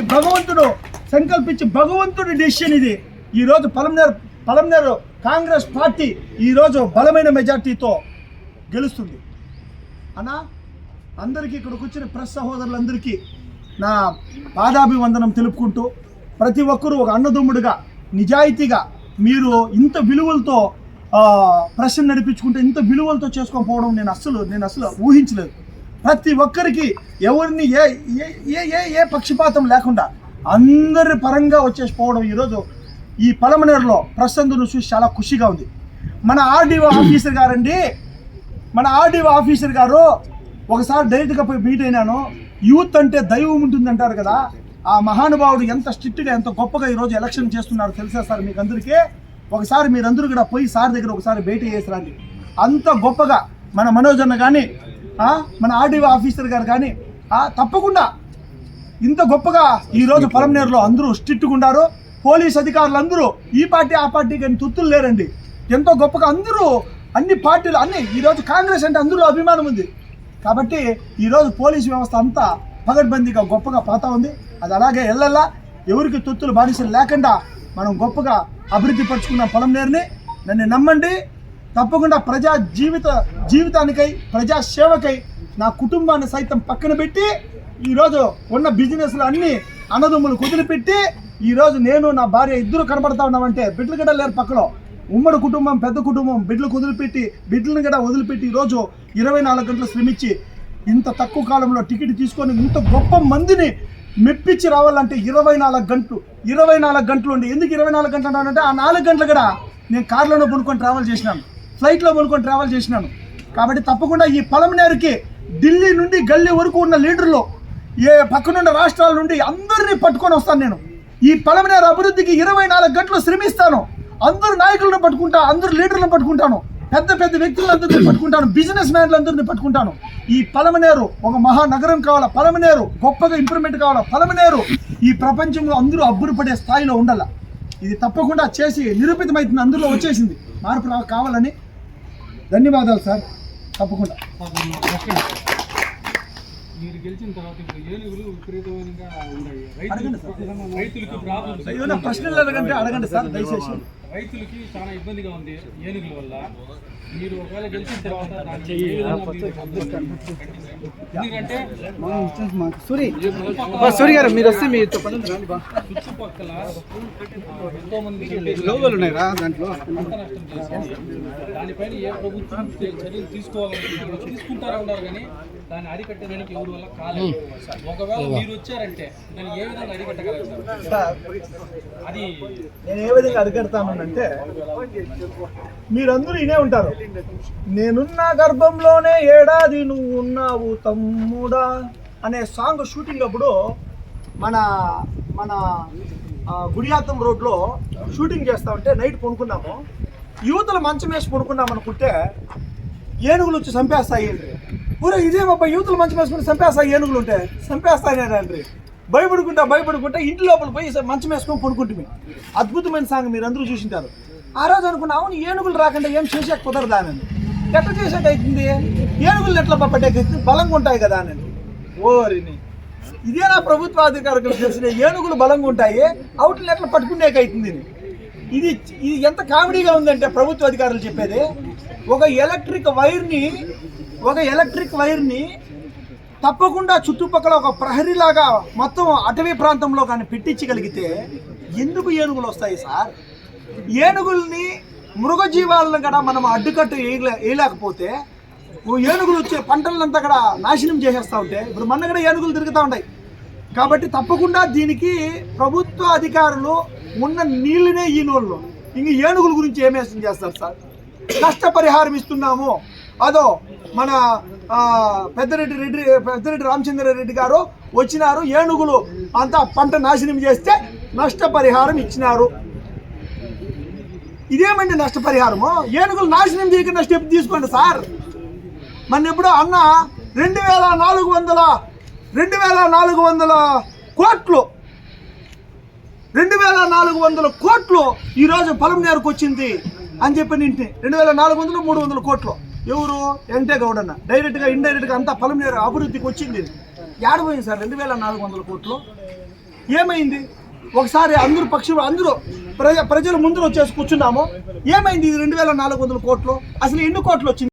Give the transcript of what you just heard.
ఇది భగవంతుడు సంకల్పించి భగవంతుడి డెసిషన్ ఇది. ఈరోజు పలమనేరు పలమనేరు కాంగ్రెస్ పార్టీ ఈరోజు బలమైన మెజార్టీతో గెలుస్తుంది. అన్నా అందరికీ ఇక్కడికి వచ్చిన ప్రెస్ సహోదరులందరికీ నా పాదాభివందనం తెలుపుకుంటూ ప్రతి ఒక్కరూ ఒక అన్నదమ్ముడుగా నిజాయితీగా మీరు ఇంత విలువలతో ప్రశ్న నడిపించుకుంటే ఇంత విలువలతో చేసుకోకపోవడం నేను అస్సలు నేను అసలు ఊహించలేదు. ప్రతి ఒక్కరికి ఎవరిని ఏ ఏ ఏ ఏ పక్షపాతం లేకుండా అందరి పరంగా వచ్చేసి పోవడం ఈరోజు ఈ పలమనేరులో ప్రసందును చూసి చాలా ఖుషిగా ఉంది. మన ఆర్డీఓ ఆఫీసర్ గారండి మన ఆర్డీఓ ఆఫీసర్ గారు ఒకసారి డైరెక్ట్గా పోయి మీట్ అయినాను. యూత్ అంటే దైవం ఉంటుంది అంటారు కదా ఆ మహానుభావుడు ఎంత స్ట్రిక్ట్గా ఎంత గొప్పగా ఈరోజు ఎలక్షన్ చేస్తున్నారు తెలుసా సార్ మీకు అందరికీ? ఒకసారి మీరందరూ కూడా పోయి సార్ దగ్గర ఒకసారి భేటీ చేసి రండి అంత గొప్పగా మన మనోజ్ అన్న కానీ మన ఆర్డీఓ ఆఫీసర్ గారు కానీ తప్పకుండా ఇంత గొప్పగా ఈరోజు పొలంనేరులో అందరూ స్ట్రిక్ట్గా ఉన్నారు పోలీస్ అధికారులు అందరూ ఈ పార్టీ ఆ పార్టీ కానీ తుత్తులు లేరండి. ఎంతో గొప్పగా అందరూ అన్ని పార్టీలు అన్ని ఈరోజు కాంగ్రెస్ అంటే అందరూ అభిమానం ఉంది. కాబట్టి ఈరోజు పోలీస్ వ్యవస్థ అంతా పగడ్బందీగా గొప్పగా పోతా ఉంది. అది అలాగే ఎల్లల్లా ఎవరికి తొత్తులు బానిసలు లేకుండా మనం గొప్పగా అభివృద్ధి పరుచుకున్న పొలంనేరుని నన్ను నమ్మండి. తప్పకుండా ప్రజా జీవిత జీవితానికై ప్రజా సేవకై నా కుటుంబాన్ని సైతం పక్కన పెట్టి ఈరోజు ఉన్న బిజినెస్లు అన్ని అన్నదమ్ములు కుదిలిపెట్టి ఈరోజు నేను నా భార్య ఇద్దరు కనబడతా ఉన్నామంటే బిడ్డలు కూడా లేరు పక్కలో. ఉమ్మడి కుటుంబం పెద్ద కుటుంబం బిడ్డలు కుదిలిపెట్టి బిడ్డలను కూడా వదిలిపెట్టి ఈరోజు ఇరవై నాలుగు గంటలు శ్రమించి ఇంత తక్కువ కాలంలో టికెట్ తీసుకొని ఇంత గొప్ప మందిని మెప్పించి రావాలంటే ఇరవై నాలుగు గంటలు ఇరవై నాలుగు గంటలు ఉండి. ఎందుకు ఇరవై నాలుగు గంటలు అంటే ఆ నాలుగు గంటలు కూడా నేను కార్లోనే కొనుక్కొని ట్రావెల్ చేసినాను. ఫ్లైట్లో కొనుక్కొని ట్రావెల్ చేసినాను. కాబట్టి తప్పకుండా ఈ పలమనేరుకి ఢిల్లీ నుండి గల్లీ వరకు ఉన్న లీడర్లు ఏ పక్కనున్న రాష్ట్రాల నుండి అందరినీ పట్టుకొని వస్తాను నేను. ఈ పలమనేరు అభివృద్ధికి ఇరవై నాలుగు గంటలు శ్రమిస్తాను అందరు నాయకులను పట్టుకుంటా అందరు లీడర్లను పట్టుకుంటాను. పెద్ద పెద్ద వ్యక్తులందరినీ పట్టుకుంటాను. బిజినెస్ మ్యాన్లందరినీ పట్టుకుంటాను. ఈ పలమనేరు ఒక మహానగరం కావాలా? పలమనేరు గొప్పగా ఇంప్రూవ్మెంట్ కావాలా? పలమనేరు ఈ ప్రపంచంలో అందరూ అబ్బురపడే స్థాయిలో ఉండాల? ఇది తప్పకుండా చేసి నిరూపితమైతుంది అందులో వచ్చేసింది. మార్పు రా- కావాలని ధన్యవాదాలు సార్. తప్పకుండా. మీరు గెలిచిన తర్వాత ఇప్పుడు ఏనుగులు ఉన్నాయి అడగండి రైతులకి ఏమైనా ప్రశ్నలు అడగంటే అడగండి సార్ దయచేసి. రైతులకి చాలా ఇబ్బందిగా ఉంది ఏనుగుల వల్ల. మీరు ఒకవేళ గెలిచిన తర్వాత మీరు ఎందుకంటే సూరి. గారు మీరు వస్తే మీ చుట్టుపక్కల ఎంతో మంది దాంట్లో? దానిపైన ఏ ప్రభుత్వం చర్యలు తీసుకోవాలనుకుంటున్నారు తీసుకుంటారా ఉన్నారు కానీ దాన్ని అరికట్టడానికి ఎవరి వల్ల కాలేదు. ఒకవేళ మీరు వచ్చారంటే దాన్ని ఏ విధంగా? సార్ అది నేను ఏ విధంగా అంటే మీరందరూ ఇనే ఉంటారు. నేనున్న గర్భంలోనే ఏడాది నువ్వు ఉన్నావు తమ్ముడా అనే సాంగ్ షూటింగ్ అప్పుడు మన మన గుడియాతం రోడ్లో షూటింగ్ చేస్తా ఉంటే నైట్ కొనుక్కున్నాము యువతల మంచం వేసి కొనుక్కున్నాం అనుకుంటే ఏనుగులు వచ్చి చంపేస్తాయి ఊరే ఇదేమబ్బా యువతలు మంచం వేసుకుని చంపేస్తాయి ఏనుగులు ఉంటే? చంపేస్తాయి భయపడుకుంటా భయపడుకుంటా ఇంటి లోపల పోయి మంచం వేసుకొని పడుకుంటుంది అద్భుతమైన సాంగ్ మీరు అందరూ చూసింటారు. ఆ రోజు అనుకున్నా అవును ఏనుగులు రాకుండా ఏం చేసేక కుదరదా అని ఎట్లా చేసేట అవుతుంది ఏనుగులు ఎట్లా పట్టేకైతుంది బలంగా ఉంటాయి కదా అని ఓరిని ఇదే నా ప్రభుత్వ అధికారులకు తెలిసిన ఏనుగులు బలంగా ఉంటాయి అవుట్ని ఎట్లా పట్టుకునేకైతుంది ఇది ఇది ఎంత కామెడీగా ఉందంటే ప్రభుత్వ అధికారులు చెప్పేది ఒక ఎలక్ట్రిక్ వైర్ని ఒక ఎలక్ట్రిక్ వైర్ని తప్పకుండా చుట్టుపక్కల ఒక ప్రహరీలాగా మొత్తం అటవీ ప్రాంతంలో కానీ పెట్టించగలిగితే ఎందుకు ఏనుగులు వస్తాయి సార్? ఏనుగుల్ని మృగజీవాలను కూడా మనం అడ్డుకట్టు వేయలే వేయలేకపోతే ఓ ఏనుగులు వచ్చే పంటలంతా కూడా నాశనం చేసేస్తూ ఉంటే ఇప్పుడు మొన్న కూడా ఏనుగులు తిరుగుతూ ఉంటాయి కాబట్టి తప్పకుండా దీనికి ప్రభుత్వ అధికారులు ఉన్న నీళ్ళనే నోళ్ళు. ఇంక ఏనుగుల గురించి ఏం చేస్తారు సార్? నష్టపరిహారం ఇస్తున్నాము. అదో మన పెద్దరెడ్డి రెడ్డి పెద్దరెడ్డి రామచంద్ర రెడ్డి గారు వచ్చినారు ఏనుగులు అంతా పంట నాశనం చేస్తే నష్టపరిహారం ఇచ్చినారు. ఇదేమండి నష్టపరిహారము? ఏనుగులు నాశనం చేయకుండా స్టెప్ తీసుకోండి సార్? మన ఎప్పుడు అన్న రెండు వేల నాలుగు వందల రెండు వేల నాలుగు వందల కోట్లు రెండు వేల నాలుగు వందల కోట్లు ఈరోజు పొలం నేరకు వచ్చింది అని చెప్పి నింటి రెండు వేల నాలుగు వందలు మూడు వందల కోట్లు. ఎవరు? వెంకటే గౌడ్ అన్న డైరెక్ట్గా ఇండైరెక్ట్గా అంతా పొలం అభివృద్ధికి వచ్చింది. ఏడబోయింది సార్? రెండు వేల నాలుగు వందల కోట్లు. ఏమైంది? ఒకసారి అందరూ పక్షులు అందరూ ప్రజ ప్రజల ముందు వచ్చేసి కూర్చున్నాము. ఏమైంది ఇది రెండు వేల నాలుగు వందల కోట్లు? అసలు ఎన్ని కోట్లు వచ్చింది?